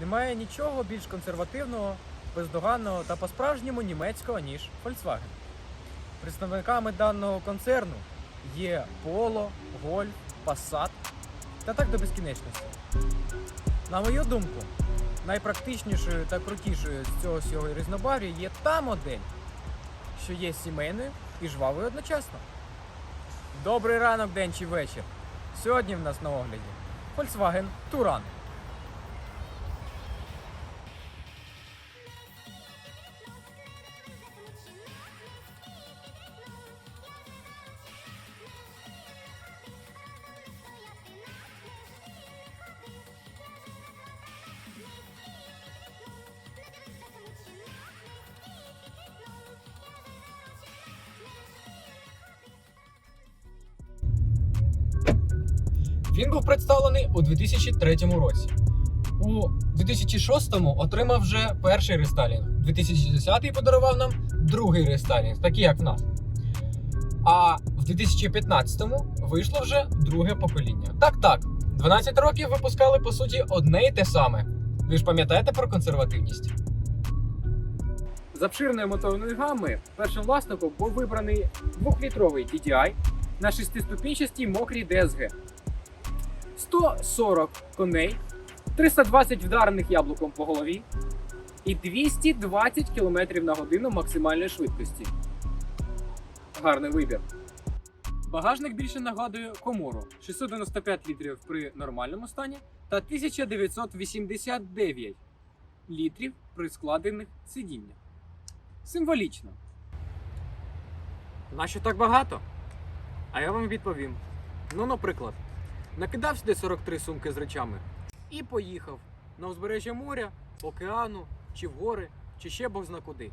Немає нічого більш консервативного, бездоганного та по-справжньому німецького, ніж Volkswagen. Представниками даного концерну є Polo, Golf, Passat та так до безкінечності. На мою думку, найпрактичнішою та крутішою з цього всього різнобарв'я є та модель, що є сімейною і жвавою одночасно. Добрий ранок, день чи вечір. Сьогодні в нас на огляді Volkswagen Touran. Він був представлений у 2003 році. У 2006-му отримав вже перший рестайлінг. 2010-й подарував нам другий рестайлінг, такий як в нас. А в 2015-му вийшло вже друге покоління. Так, так, 12 років випускали по суті одне і те саме. Ви ж пам'ятаєте про консервативність? З обширної моторної гами першим власником був вибраний 2-літровий DDI на 6-ступінчастій мокрій DSG. 140 коней, 320 вдарених яблуком по голові і 220 км на годину максимальної швидкості. Гарний вибір. Багажник більше нагадує комору 695 літрів при нормальному стані та 1989 літрів при складених сидіннях. Символічно. Нащо так багато? А я вам відповім. Ну, наприклад, накидав сюди 43 сумки з речами і поїхав на узбережжя моря, океану, чи в гори, чи ще бог зна куди.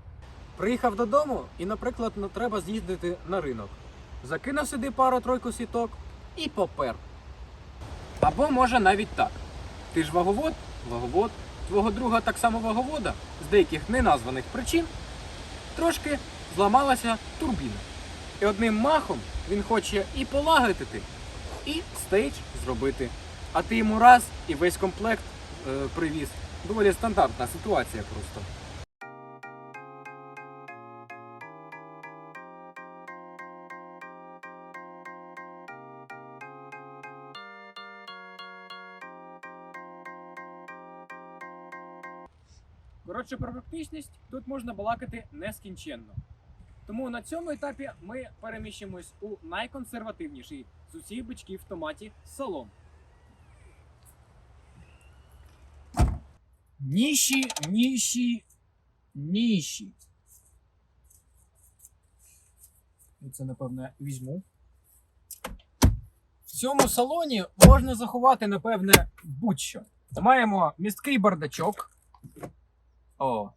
Приїхав додому і, наприклад, треба з'їздити на ринок. Закинув сюди пару-тройку сіток і попер. Або може навіть так. Ти ж ваговод, ваговод, твого друга так само ваговода, з деяких неназваних причин, трошки зламалася турбіна. І одним махом він хоче і полагодити, і стейдж зробити. А ти йому раз і весь комплект е, привіз. Доволі стандартна ситуація просто. Коротше, про практичність тут можна балакати нескінченно. Тому на цьому етапі ми переміщимось у найконсервативніший з усіх бичків в томаті салон. Ніші, ніші, ніші. І це, напевне, візьму. В цьому салоні можна заховати, напевне, будь-що. Маємо місткий бардачок. О.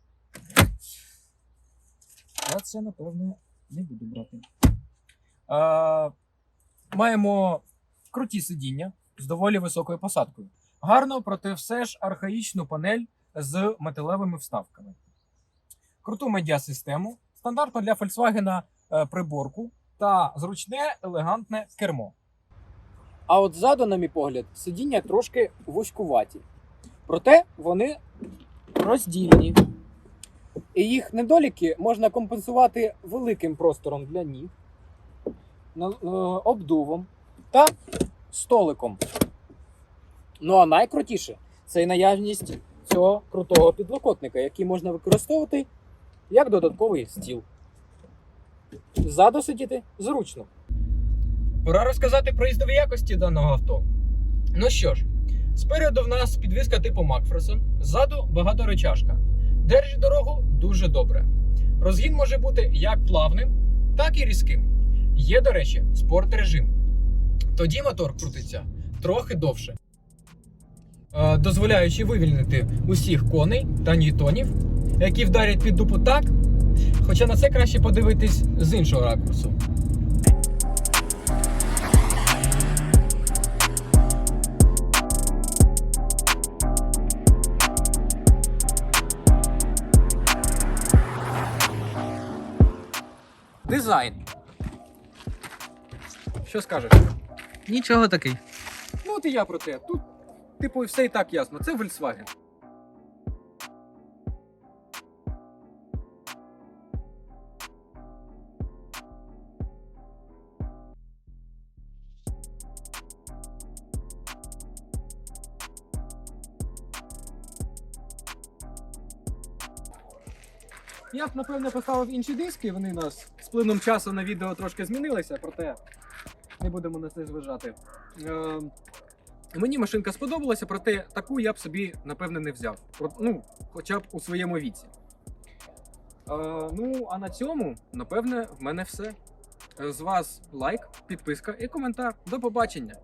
Я це, напевне, не буду брати. Е, маємо круті сидіння з доволі високою посадкою. Гарно, проте все ж архаїчну панель з металевими вставками. Круту медіасистему, стандартно для Volkswagen е, приборку та зручне елегантне кермо. А от ззаду, на мій погляд, сидіння трошки вузькуваті. Проте вони роздільні. І їх недоліки можна компенсувати великим простором для ніг, е, обдувом та столиком. Ну а найкрутіше це і наявність цього крутого підлокотника, який можна використовувати як додатковий стіл. Ззаду сидіти зручно. Пора розказати про їздові якості даного авто. Ну що ж, спереду в нас підвіска типу Макферсон, ззаду багаторечашка. Держить дорогу дуже добре. Розгін може бути як плавним, так і різким. Є, до речі, спорт режим. Тоді мотор крутиться трохи довше, Е, дозволяючи вивільнити усіх коней та ньютонів, які вдарять під дупу так. Хоча на це краще подивитись з іншого ракурсу. Дизайн. Що скажеш? Нічого такий. Ну от і я про те. Тут, типу, все і так ясно. Це Volkswagen. Я б, напевно, поставив інші диски, вони нас плином часу на відео трошки змінилися, проте не будемо на це зважати. Е, мені машинка сподобалася, проте таку я б собі, напевне, не взяв. Ну, хоча б у своєму віці. Е, ну, а на цьому, напевне, в мене все. Е, З вас лайк, підписка і коментар. До побачення!